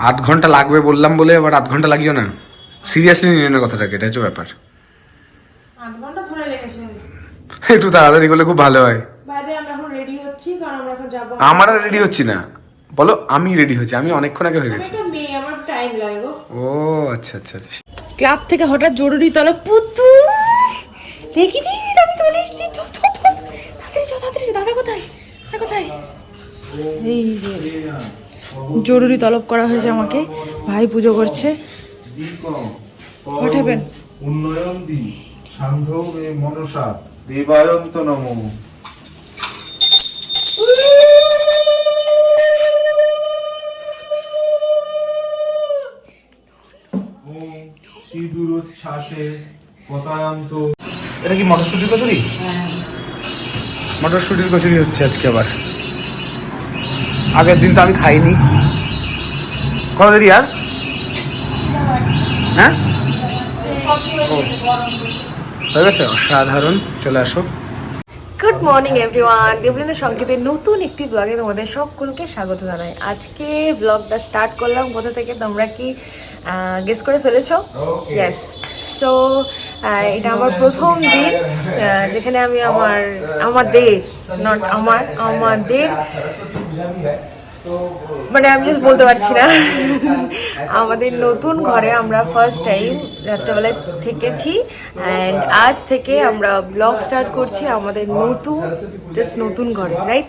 আধ ঘণ্টা লাগবে বললাম বলে আবার আধ ঘণ্টা লাগিও না। সিরিয়াসলি নিয়ে না কথাটাকে এটা হচ্ছে ব্যাপার। আধ ঘণ্টা ধরে লেগেছে। একটু তাড়াতাড়ি করলে খুব ভালো হয়। আমরা এখন রেডি হচ্ছি কারণ আমরা এখন যাব। আমার আর রেডি হচ্ছি না। বলো আমি রেডি হচ্ছি আমি অনেকক্ষণ আগে হয়ে গেছি। ও আচ্ছা আচ্ছা আচ্ছা। ক্লাব থেকে হঠাৎ জরুরি তলব পুতু দেখি দিদি আমি চলে এসেছি। তো তো তো তাড়াতাড়ি চল তাড়াতাড়ি দাদা কোথায়? দাদা কোথায়? এই যে। জরুরি তলব করা হয়েছে আমাকে। ভাই পুজো করছে। What happened? উন্নয়ন দি সান্ধ্য মে মনসা দেবায়ন্ত নম। সিঁদুরোচ্ছ্বাসে পতায়ন্ত। এটা কি মটরশুটির কচুরি? মটরশুটির কচুরি হচ্ছে আজকে আবার। আগের দিন তো আমি খাইনি। কত দেরি আর? হ্যাঁ। হয়ে গেছে? অসাধারণ। চলে আসো। গুড মর্নিং এভরিওয়ান দেবলিনের সংকেতের নতুন একটি ব্লগে তোমাদের সকলকে স্বাগত জানাই। আজকে ব্লগটা স্টার্ট করলাম কোথা থেকে? তোমরা কি গেস করে ফেলেছো? ইয়েস সো এটা আমার প্রথম দিন যেখানে আমি আমার আমাদের নট আমার আমাদের মানে আমি জাস্ট বলতে পারছি না। আমাদের নতুন ঘরে আমরা ফার্স্ট টাইম রাত্রেবেলায় থেকেছি অ্যান্ড আজ থেকে আমরা ব্লগ স্টার্ট করছি আমাদের নতুন জাস্ট নতুন ঘরে রাইট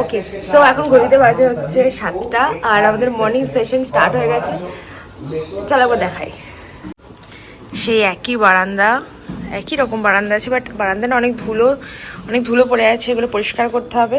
ওকে সো এখন ঘড়িতে বাজে হচ্ছে সাতটা আর আমাদের মর্নিং সেশন স্টার্ট হয়ে গেছে। চলো একবার দেখাই। সেই একই বারান্দা, একই রকম বারান্দা আছে বাট বারান্দা অনেক ধুলো অনেক ধুলো পড়ে আছে, এগুলো পরিষ্কার করতে হবে।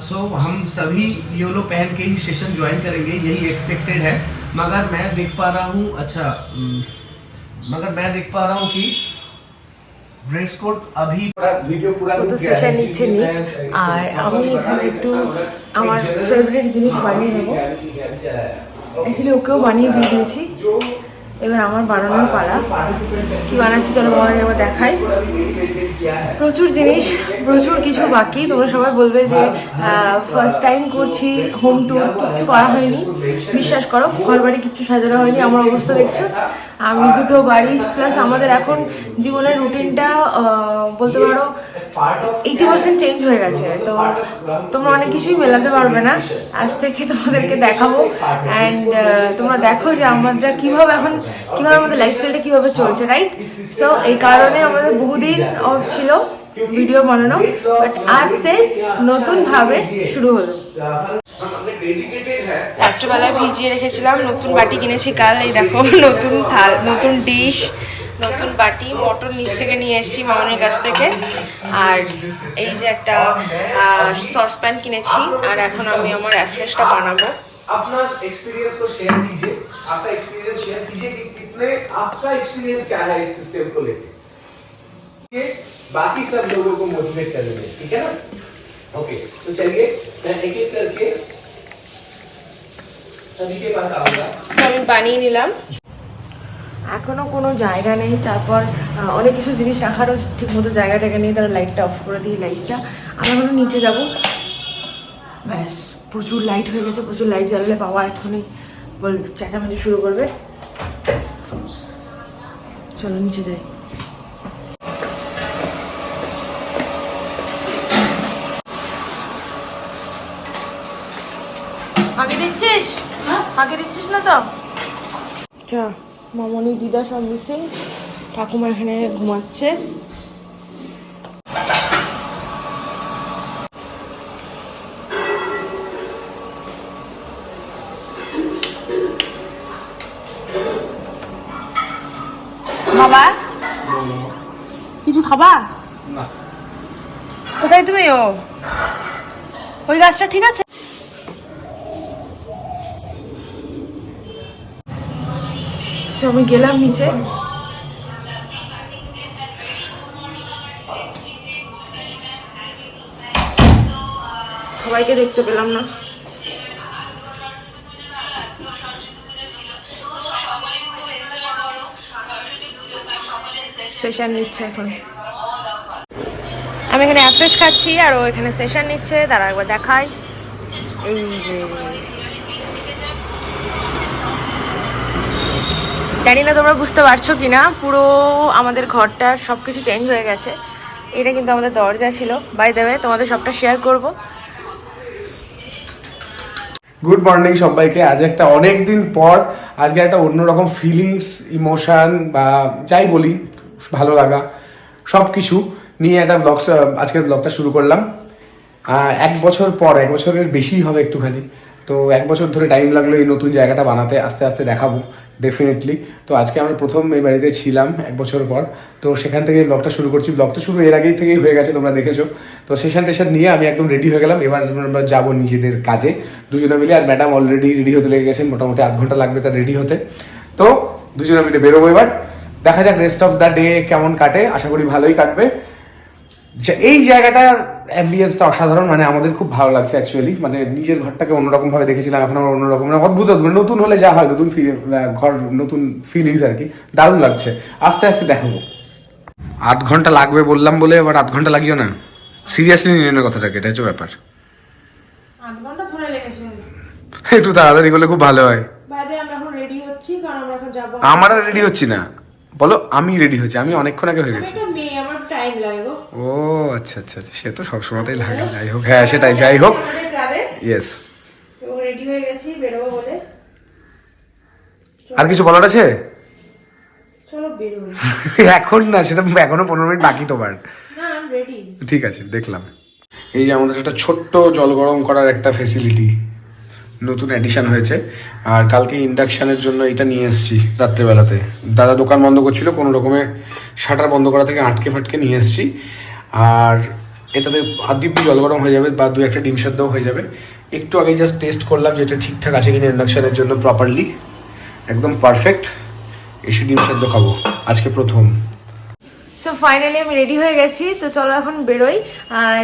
सो हम सभी योलो पहन के ही सेशन ज्वाइन करेंगे यही एक्सपेक्टेड है मगर मैं देख पा रहा हूँ अच्छा हम्म, मगर मैं देख पा रहा हूँ कि ड्रेस कोड अभी वीडियो पूरा কত रुक गया है, সেশন নিচ্ছে নি इसीलिए मैं- আর আমি এখানে একটু আমার ফেভারিট জিনিস বানিয়ে নেবো অ্যাকচুয়ালি ওকেও বানিয়ে দিয়ে দিয়েছি এবার আমার বানানোর পালা কি বানাচ্ছি চলো তোমাদের একবার দেখাই প্রচুর জিনিস, প্রচুর কিছু বাকি। তোমরা সবাই বলবে যে ফার্স্ট টাইম করছি হোম ট্যুর কিছু করা হয়নি। বিশ্বাস করো, ঘর বাড়ি কিচ্ছু সাজানো হয়নি, আমার অবস্থা দেখছ। আমি দুটো বাড়ি প্লাস আমাদের এখন জীবনের রুটিনটা বলতে পারো এইটি পার্সেন্ট চেঞ্জ হয়ে গেছে। তো তোমরা অনেক কিছুই মেলাতে পারবে না। আজ থেকে তোমাদেরকে দেখাবো। অ্যান্ড তোমরা দেখো যে আমরা কীভাবে এখন, কীভাবে আমাদের লাইফস্টাইলটা কীভাবে চলছে রাইট সো এই কারণে আমাদের বহুদিন অফ ছিল ভিডিও বানানো বাট আজ সে নতুন ভাবে শুরু হলো রাত্রেবেলায় ভিজিয়ে রেখেছিলাম নতুন বাটি কিনেছি কাল এই দেখো নতুন থাল নতুন ডিশ নতুন বাটি মটর নিচ থেকে নিয়ে এসেছি মামনের কাছ থেকে আর এই যে একটা সসপ্যান কিনেছি আর এখন আমি আমার অ্যাফ্রেশটা বানাবো अपना एक्सपीरियंस को शेयर कीजिए आपका एक्सपीरियंस शेयर कीजिए कि कितने आपका एक्सपीरियंस क्या है इस सिस्टम को लेके ये बाकी सब लोगों को मोटिवेट करेंगे ठीक है ना ओके तो चलिए मैं एक एक करके सभी के पास आऊंगा তো আমি বানিয়ে নিলাম এখনো কোনো জায়গা নেই তারপর আহ, অনেক কিছু জিনিস রাখারও ঠিক মতো জায়গা টায়গা নেই তারা লাইটটা অফ করে দিই লাইটটা আমি এখনো নিচে যাব ব্যাস প্রচুর লাইট হয়ে গেছে প্রচুর লাইট জ্বালালে পাওয়া এখনই বল চেঁচামেচি শুরু করবে চলো নিচে যাই আগে দিচ্ছিস? আগে দিচ্ছিস না তো? আচ্ছা মামনি দিদা সব মিসিং ঠাকুমা এখানে ঘুমাচ্ছে। বাবা কিছু খাবা? কোথায় তুমি ও? ওই গাছটা ঠিক আছে? সো আমি গেলাম নিচে। সবাইকে দেখতে পেলাম না। সেশন নিচ্ছে এখন। আমি এখানে অ্যাফ্রেশ খাচ্ছি আর ও এখানে সেশন নিচ্ছে, তারা একবার দেখায়। এই যে জানি না তোমরা বুঝতে পারছ কি না পুরো আমাদের ঘরটার সব কিছু চেঞ্জ হয়ে গেছে। এটা কিন্তু আমাদের দরজা ছিল। বাই দেবে তোমাদের সবটা শেয়ার করব। গুড মর্নিং সবাইকে। আজ একটা অনেক দিন পর, আজকে একটা অন্যরকম ফিলিংস ইমোশান বা যাই বলি, ভালো লাগা সব কিছু নিয়ে একটা ব্লগ আজকের ব্লগটা শুরু করলাম। এক বছর পর, এক বছরের বেশি হবে একটুখানি। তো এক বছর ধরে টাইম লাগল এই নতুন জায়গাটা বানাতে, আস্তে আস্তে দেখাবো ডেফিনেটলি তো আজকে আমরা প্রথম এই বাড়িতে ছিলাম এক বছর পর। তো সেখান থেকে ব্লগটা শুরু করছি। ব্লগটা শুরু এর আগেই থেকেই হয়ে গেছে, তোমরা দেখেছ। তো সেশন টেশন নিয়ে আমি একদম রেডি হয়ে গেলাম। এবার আমরা যাব নিজেদের কাজে। দুজনে মিলে আর ম্যাডাম অলরেডি রেডি হতে লেগে গেছেন। মোটামুটি আধ ঘণ্টা লাগবে তার রেডি হতে। তো দুজনে মিলে বেরোবো এবার। দেখা যাক রেস্ট অফ দ্য ডে কেমন কাটে। আশা করি ভালোই কাটবে। এই জায়গাটার অ্যাম্বিয়েন্সটা অসাধারণ মানে আমাদের খুব ভালো লাগছে অ্যাকচুয়ালি মানে নিজের ঘরটাকে অন্যরকম ভাবে দেখেছিলাম এখন আবার অন্যরকম মানে অদ্ভুত অদ্ভুত নতুন হলে যা হয় নতুন ঘর নতুন ফিলিংস আর কি দারুণ লাগছে। আস্তে আস্তে দেখাবো। আধ ঘণ্টা লাগবে বললাম বলে এবার আধ ঘণ্টা লাগিও না। সিরিয়াসলি নিয়ে না কথাটাকে এটা হচ্ছে ব্যাপার। একটু তাড়াতাড়ি করলে খুব ভালো হয়। আমরা রেডি হচ্ছি কারণ আমরা এখন যাব। আমার রেডি হচ্ছি না। বলো আমি রেডি হচ্ছি আমি অনেকক্ষণ আগে হয়ে গেছি। আমার টাইম লাগে গো। ও আচ্ছা আচ্ছা আচ্ছা। সে তো সবসময়তেই লাগে যাই হোক। হ্যাঁ সেটাই যাই হোক। ইয়েস তো রেডি হয়ে গেছি বেরোবো বলে। আর কিছু বলার আছে? এখন না সেটা এখনও পনেরো মিনিট বাকি তোমার। ঠিক আছে দেখলাম। এই যে আমাদের একটা ছোট্ট জল গরম করার একটা ফেসিলিটি নতুন অ্যাডিশন হয়েছে। আর কালকে ইন্ডাকশানের জন্য এটা নিয়ে এসেছি রাত্রেবেলাতে। দাদা দোকান বন্ধ করছিল, কোনো রকমে শাটার বন্ধ করা থেকে আটকে ফাটকে নিয়ে এসেছি। আর এটাতে হাত দিব্যি জল গরম হয়ে যাবে বা দু একটা ডিম সেদ্ধও হয়ে যাবে। একটু আগে জাস্ট টেস্ট করলাম যেটা ঠিকঠাক আছে কিনা ইন্ডাকশানের জন্য প্রপারলি একদম পারফেক্ট এসে ডিম সেদ্ধ খাব। আজকে প্রথম। সো ফাইনালি আমি রেডি হয়ে গেছি। তো চলো এখন বেরোই।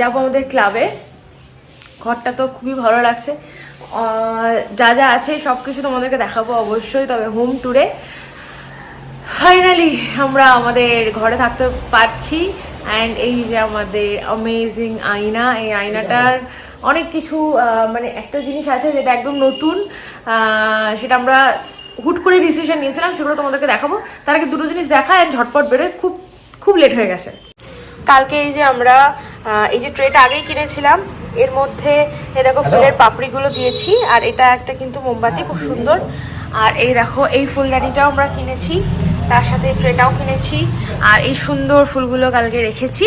যাব আমাদের ক্লাবে ঘরটা তো খুবই ভালো লাগছে। যা যা আছে সব কিছু তোমাদেরকে দেখাবো অবশ্যই, তবে হোম ট্যুরে ফাইনালি আমরা আমাদের ঘরে থাকতে পারছি। অ্যান্ড এই যে আমাদের অ্যামেজিং আয়না, এই আয়নাটার অনেক কিছু মানে একটা জিনিস আছে যেটা একদম নতুন সেটা আমরা হুট করে ডিসিশন নিয়েছিলাম, সেগুলো তোমাদেরকে দেখাবো। তার আগে দুটো জিনিস দেখা অ্যান্ড ঝটপট বেরোয় খুব খুব লেট হয়ে গেছে। কালকে এই যে আমরা এই যে ট্রেটা আগেই কিনেছিলাম এর মধ্যে এই দেখো ফুলের পাপড়িগুলো দিয়েছি আর এটা একটা কিন্তু মোমবাতি খুব সুন্দর। আর এই দেখো এই ফুলদানিটাও আমরা কিনেছি তার সাথে ট্রেটাও কিনেছি আর এই সুন্দর ফুলগুলো কালকে রেখেছি।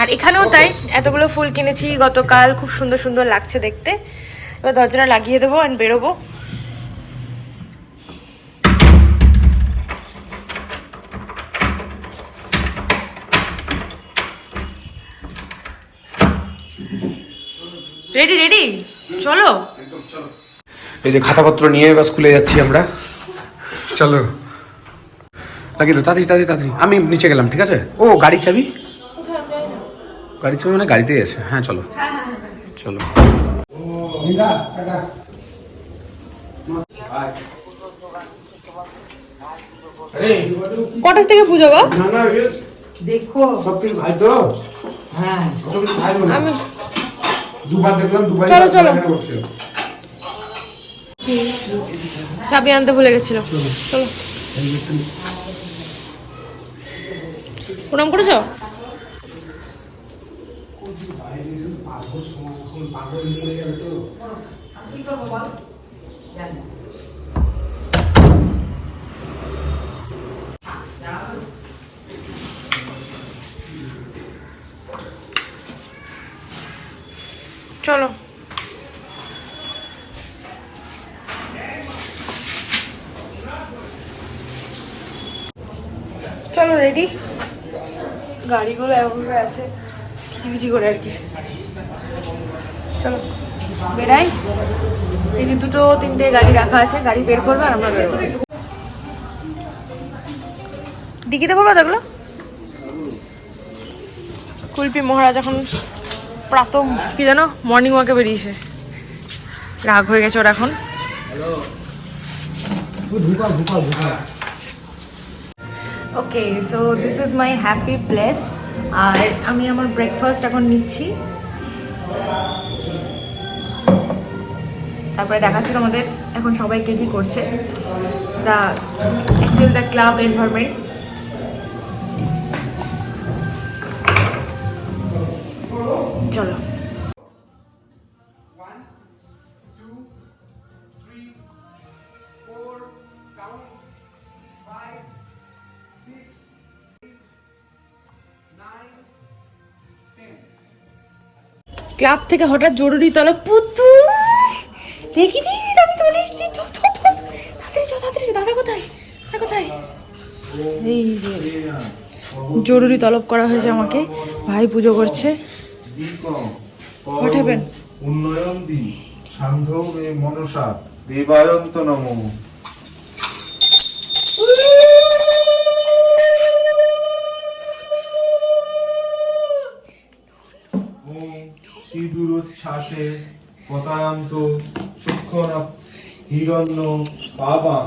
আর এখানেও তাই এতগুলো ফুল কিনেছি গতকাল খুব সুন্দর সুন্দর লাগছে দেখতে। এবার দরজাটা লাগিয়ে দেবো অ্যান্ড বেরোবো। রেডি রেডি চলো। এই যে খাতাপত্র নিয়ে এবার স্কুলে যাচ্ছি আমরা। চলো। লাগিয়ে তো তাড়াতাড়ি তাড়াতাড়ি তাড়াতাড়ি। আমি নিচে গেলাম ঠিক আছে? ও গাড়ি চাবি? গাড়ি চাবি মানে গাড়িতেই আছে। হ্যাঁ চলো। চলো। কটার থেকে পুজো গো? দেখো। সব কিছু ভাই তো? হ্যাঁ। সব কিছু ভাই আমি দুবার দেখলাম দুবার চলো, চলো। চাবি আনতে ভুলে গেছিল চলো। প্রণাম করেছ? চলো। চলো রেডি গাড়িগুলো এমন করে আছে, কিচিমিচি করে আর কি। চলো, বেড়াই। এই যে দুটো, তিনটে গাড়ি রাখা আছে, গাড়ি বের করবে আর আমরা বেরোবো। ডিকিতে বলব দেখল কুলপি মহারাজ এখন প্রাত, কি জানো? মর্নিং ওয়াকে বেরিয়েছে। রাগ হয়ে গেছে ওর এখন। Okay so this is my happy place আর আমি আমার ব্রেকফাস্ট এখন নিচ্ছি। তারপরে দেখাচ্ছি আমাদের এখন সবাইকে কি করছে। The actual the club environment ten. Club থেকে হঠাৎ জরুরি তলা পুতু দেখি আমি চলে চল দাদা কোথায়? জরুরি তলব করা হয়েছে আমাকে। ভাই পুজো করছে। উন্নয়ন দি সান্ধ্য মে মনসা দেবায়ন্ত নম। সিঁদুরোচ্ছ্বাসে পতায়ন্ত সূক্ষ্ম হিরণ্য পাবাং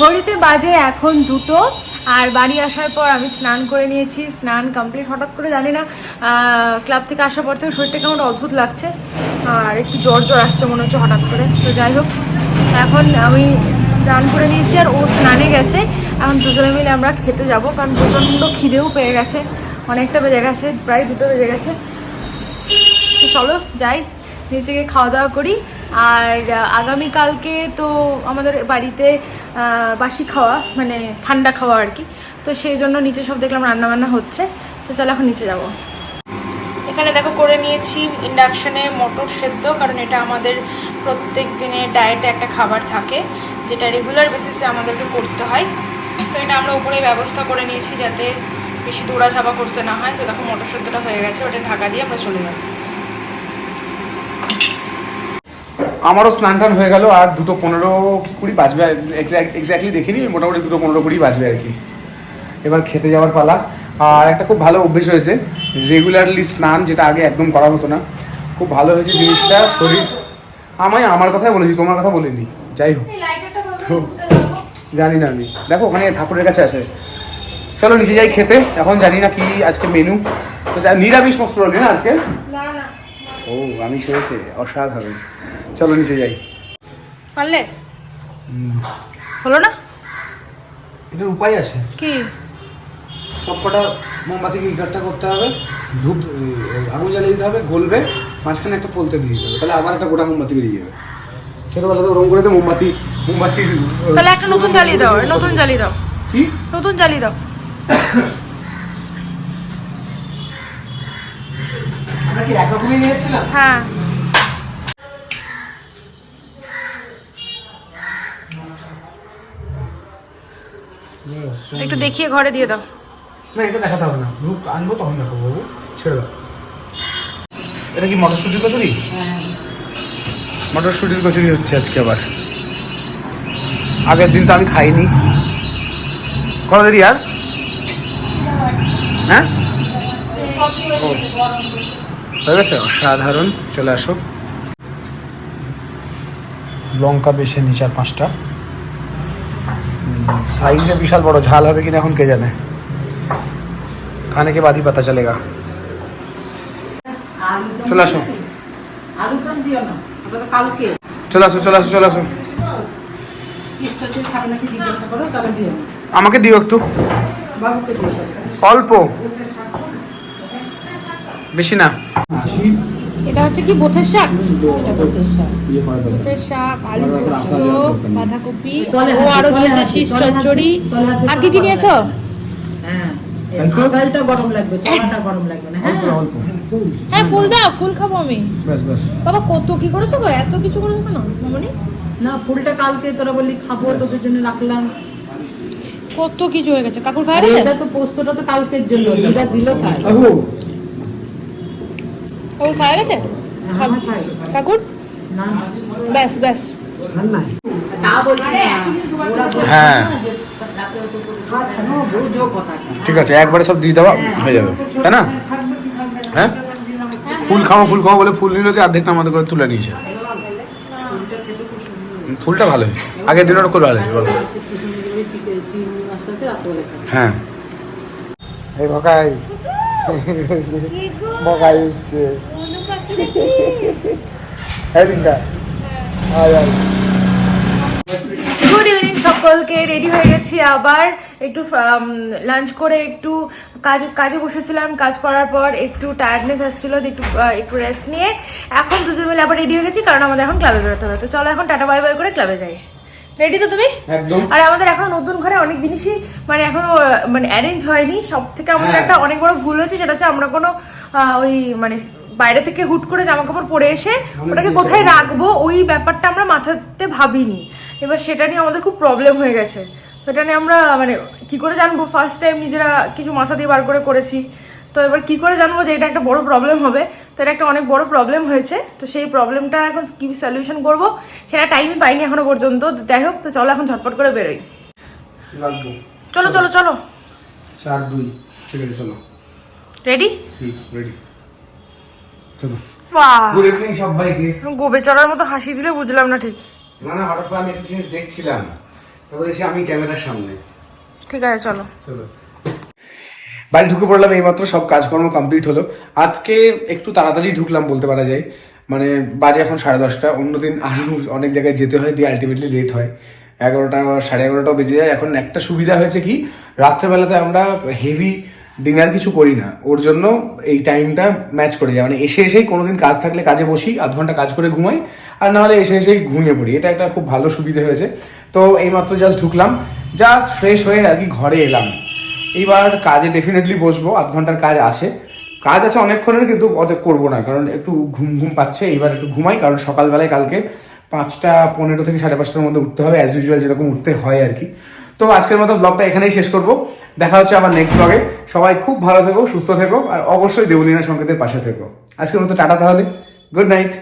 ঘড়িতে বাজে এখন দুটো, আর বাড়ি আসার পর আমি স্নান করে নিয়েছি। স্নান কমপ্লিট হঠাৎ করে, জানি না ক্লাব থেকে আসার পর থেকে শরীরটা কেমন অদ্ভুত লাগছে, আর একটু জ্বর জ্বর আসছে মনে হচ্ছে হঠাৎ করে। তো যাই হোক, এখন আমি স্নান করে নিয়েছি, আর ও স্নানে গেছে। এখন দুজনে মিলে আমরা খেতে যাব, কারণ প্রচণ্ড খিদেও পেয়ে গেছে। অনেকটা বেজে গেছে, প্রায় দুটো বেজে গেছে। তো চলো যাই, নিজেকে খাওয়া দাওয়া করি। আর আগামীকালকে তো আমাদের বাড়িতে বাসি খাওয়া মানে ঠান্ডা খাওয়া আর কি। তো সেই জন্য নিচে সব দেখলাম রান্নাবান্না হচ্ছে। তো চলো এখন নিচে যাব। এখানে দেখো করে নিয়েছি ইন্ডাকশনে মটর সেদ্ধ, কারণ এটা আমাদের প্রত্যেক দিনের ডায়েটে একটা খাবার থাকে, যেটা রেগুলার বেসিসে আমাদেরকে করতে হয়। তো এটা আমরা উপরে ব্যবস্থা করে নিয়েছি যাতে বেশি দৌড়া চাপা করতে না হয়। তো দেখো মটর সেদ্ধটা হয়ে গেছে, ওটা ঢাকা দিয়ে আমরা চলে যাব। আমারও স্নান টান হয়ে গেল আর দুটো পনেরো কি কুড়ি বাজবে? এক্স্যাক্টলি দেখিনি মোটামুটি দুটো পনেরো কুড়ি বাজবে আর কি। এবার খেতে যাওয়ার পালা। আর একটা খুব ভালো অভ্যেস হয়েছে রেগুলারলি স্নান যেটা আগে একদম করা হতো না। খুব ভালো হয়েছে জিনিসটা শরীর। আমায় আমার কথাই বলেছি তোমার কথা বলিনি। যাই হোক। তো জানি না আমি। দেখো ওখানে ঠাকুরের কাছে আছে। চলো নিচে যাই খেতে। এখন জানি না কি আজকে মেনু তো নিরামিষ মস্ত না আজকে? ও আমি সেরেছে অসাধারণ চলো নিচে যাই। পারলে? হলো না? এটার উপায় আছে। কি? সবকটা মোমবাতিকে ইকারটা করতে হবে? ধূপ আগুন জ্বালিয়ে দিতে হবে গলবে মাঝখানে একটা পলতে দিয়ে দিতে হবে। তাহলে আবার একটা গোটা মোমবাতি বেরিয়ে যাবে। ছোটবেলাতে ওরকম করে তো মোমবাতি মোমবাতির আহ, তাহলে একটা নতুন জ্বালিয়ে দাও নতুন জ্বালিয়ে দাও। কি? নতুন জ্বালিয়ে দাও। কি একরকমই নিয়ে এসেছিলাম? হ্যাঁ। একটু দেখিয়ে ঘরে দিয়ে দাও। না এটা দেখাতে হবে না। ধূপ আনব তখন দেখো বাবু। ছেড়ে দাও। এটা কি মটরশুটির কচুরি? মটরশুটির কচুরি হচ্ছে আজকে আবার। আগের দিন তো আমি খাইনি। কত দেরি আর হ্যাঁ ও। হয়ে গেছে? অসাধারণ। চলে আসো। লঙ্কা বেছে নি চার পাঁচটা। সাইজে বিশাল বড় ঝাল হবে কিনা এখন কে জানে? খানেকে বাদি পাতা চলেগা। চলে আসো। চলে আসো চলে আসো চলে আসো। আমাকে দিও একটু। অল্প। বেশি না। এটা হচ্ছে কি বোথের শাক? বোথের শাক। আলু পোস্ত বাঁধাকপি ও আরও দিয়েছে শীষ চচ্চড়ি। আর কি কি নিয়েছো? হ্যাঁ তাই তো? আগালটা গরম লাগবে তলাটা গরম লাগবে না হ্যাঁ। হ্যাঁ ফুল দাও ফুল খাব আমি। বাবা কত কি করেছ গো? এত কিছু করেছ কেন মামনি? না ফুলটা কালকে তোরা বললি খাব তোদের জন্য রাখলাম। কত কিছু হয়ে গেছে। কাকুর খাওয়া এটা তো পোস্তটা তো কালকের জন্য দিল তাই খাওয়া গেছে? কাকুর? ব্যাস ব্যাস। হ্যাঁ। যে ঠিক আছে একবারে সব দিয়ে দেওয়া হয়ে। যাবে। তাই না? হ্যাঁ? ফুল খাও ফুল খাও বলে ফুল নিলে তো অর্ধেকটা আমাদের করে তুলে নিয়েছে। ফুলটা ভালো আগের দিন ওটা করে ভালো হয়েছে বলো। খাবে হ্যাঁ। এই ভকাই ভকাই এসছে গুড ইভিনিং সকলকে। রেডি হয়ে গেছি আবার একটু লাঞ্চ করে একটু কাজ, কাজে বসেছিলাম। কাজ করার পর একটু টায়ার্ডনেস আসছিল একটু একটু রেস্ট নিয়ে। এখন দুজন মিলে আবার রেডি হয়ে গেছি, কারণ আমাদের এখন ক্লাবে বেরোতে হবে। তো চলো এখন টাটা বাই বাই করে ক্লাবে যাই। রেডি তো তুমি? একদম। আর আমাদের এখন নতুন ঘরে অনেক জিনিসই মানে এখনও মানে অ্যারেঞ্জ হয়নি। সব থেকে আমাদের হ্যাঁ। একটা অনেক বড় ভুল হয়েছে সেটা হচ্ছে আমরা কোনো ওই মানে বাইরে থেকে হুট করে জামা কাপড় পরে এসে ওটাকে কোথায় রাখব? ওই ব্যাপারটা আমরা মাথাতে ভাবিনি। এবার সেটা নিয়ে আমাদের খুব প্রবলেম হয়ে গেছে। সেটা নিয়ে আমরা মানে কি করে জানব? ফার্স্ট টাইম নিজেরা কিছু মাথা দিয়ে বার করে করেছি। তো এবার কি করে জানব যে এটা একটা বড় প্রবলেম হবে? তো এটা একটা অনেক বড় প্রবলেম হয়েছে। তো সেই প্রবলেমটা এখন কি সলিউশন করব সেটা টাইমই পাইনি এখনও পর্যন্ত। যাই হোক তো চলো এখন ঝটপট করে বেরোই। লাগবো। চলো চলো চলো। চার দুই। ঠিক আছে চলো। Ready hmm ready good evening সবাইকে। গোবে চড়ার মতো হাসি দিলে বুঝলাম না ঠিক। না না হঠাৎ করে আমি একটা জিনিস দেখছিলাম। তারপরে এসে আমি ক্যামেরার সামনে। ঠিক আছে চলো। চলো। বাড়ি ঢুকে পড়লাম, এইমাত্র সব কাজকর্ম কমপ্লিট হলো। আজকে একটু তাড়াতাড়ি ঢুকলাম বলতে পারা যায়। মানে বাজে এখন সাড়ে দশটা, অন্যদিন আরও অনেক জায়গায় যেতে হয়, দিয়ে আলটিমেটলি লেট হয়। এগারোটা, সাড়ে এগারোটাও বেজে যায়। এখন একটা সুবিধা হয়েছে কি, রাত্রেবেলাতে আমরা হেভি ডিনার কিছু করি না। ওর জন্য এই টাইমটা ম্যাচ করে যায়। মানে এসে এসেই কোনো দিন কাজ থাকলে কাজে বসি, আধ ঘণ্টা কাজ করে ঘুমাই, আর নাহলে এসে এসেই ঘুমিয়ে পড়ি। এটা একটা খুব ভালো সুবিধা হয়েছে। তো এইমাত্র জাস্ট ঢুকলাম। জাস্ট ফ্রেশ হয়ে আর কি ঘরে এলাম। এইবার কাজে ডেফিনেটলি বসবো, আধ ঘণ্টার কাজ আছে। কাজ আছে অনেকক্ষণের, কিন্তু অত করব না, কারণ একটু ঘুম ঘুম পাচ্ছে, এইবার একটু ঘুমাই, কারণ সকালবেলায় কালকে পাঁচটা পনেরো থেকে সাড়ে পাঁচটার মধ্যে উঠতে হবে অ্যাজ ইউজুয়াল যেরকম উঠতে হয় আর কি। তো আজকের মতো ব্লগটা এখানেই শেষ করব। দেখা হচ্ছে আবার নেক্সট ব্লগে সবাই খুব ভালো থেকো, সুস্থ থেকো, আর অবশ্যই দেবলীনা সংকেতের পাশে থেকো। আজকের মতো টাটা তাহলে গুড নাইট